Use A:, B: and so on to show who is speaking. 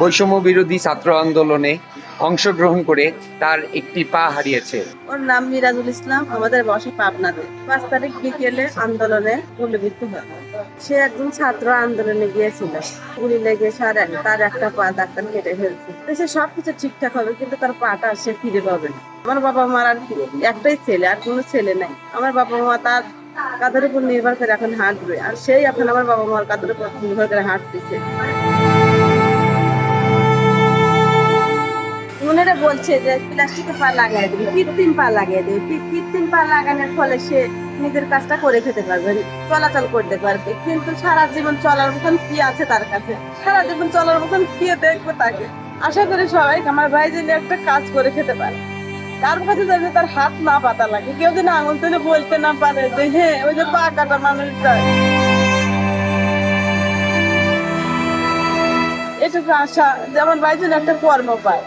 A: বৈষম্য বিরোধী ছাত্র আন্দোলনে অংশগ্রহণ করে তার একটি পা হারিয়েছে।
B: ওর নাম মিরাজুল ইসলাম, আমাদের বাসা পাবনাতে পাঁচ তারিখ বিকেলে আন্দোলনে গুলিবিদ্ধ হয়। সে একজন ছাত্র আন্দোলনে গিয়েছিল। গুলি লেগে সার, তার একটা পা ডাক্তার কেটে ফেলছে। সে সবকিছু ঠিকঠাক হবে, কিন্তু তার পাটা সে ফিরে পাবে না। আমার বাবা মার আর একটাই ছেলে, আর কোনো ছেলে নাই। আমার বাবা মা তার কাদের উপর নির্ভর করে এখন হাঁটবে। আর সেই এখন আমার বাবা মার কাদের উপর নির্ভর করে হাঁটতেছে। ওনারা বলছে যে প্লাস্টিকের পা লাগাই দেবে, কৃত্রিম পা লাগিয়ে দেবে। কৃত্রিম পা লাগানোর ফলে সে নিজের কাজটা করে খেতে পারবে, চলাচল করতে পারবে। কিন্তু সারা জীবন চলার মতন কি আছে তার কাছে? সারা জীবন চলার মতন কি দেখবে তাকে? আশা করি সবাই আমার ভাই যেন একটা কাজ করে খেতে পারে। কার কাছে যাবে তার হাত না পাতা লাগে, কেউ যেন আঙুল তুলে বলতে না পারে যে হ্যাঁ ওই যে পা কাটা মানুষটা এটুকু আশা, যেমন ভাই যেন একটা কর্ম পায়।